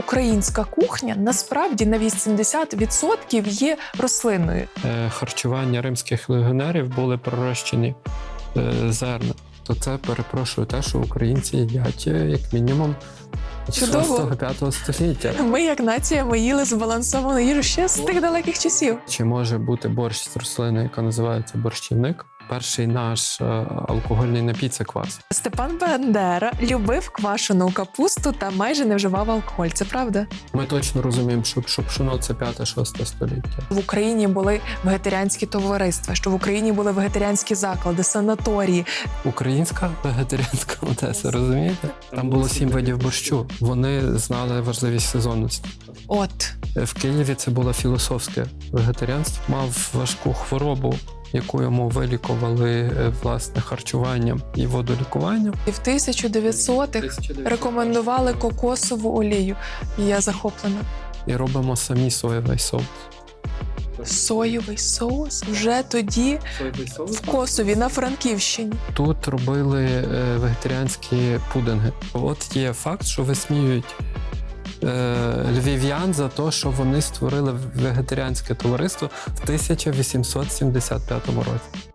українська кухня насправді на 80% є рослинною. Е, Харчування римських легіонерів були пророщені е, зерна. То це перепрошую те, що українці їдять е, як мінімум Чудово. 6-5 століття. Ми, як нація, ми їли збалансовану їжу ще з тих далеких часів. Чи може бути борщ з рослини, яка називається борщівник? Перший наш е, алкогольний напій це квас. Степан Бандера любив квашену капусту та майже не вживав алкоголь. Це правда? Ми точно розуміємо, що, що пшоно це 5-6 століття. В Україні були вегетаріанські товариства, що в Україні були вегетаріанські заклади, санаторії. Українська вегетаріанська Одеса, розумієте? Там було сім видів борщу. Вони знали важливість сезонності. От В Києві це було філософське вегетаріанство. Мав важку хворобу, яку йому вилікували е, власне харчуванням і водолікуванням. і в 1900-х рекомендували кокосову олію. І я захоплена. І робимо самі соєвий соус. Соєвий соус вже тоді в Косові на Франківщині. Тут робили е, вегетаріанські пудинги. От є факт, що висміюють е, львів'ян за те, що вони створили вегетаріанське товариство в 1875 році.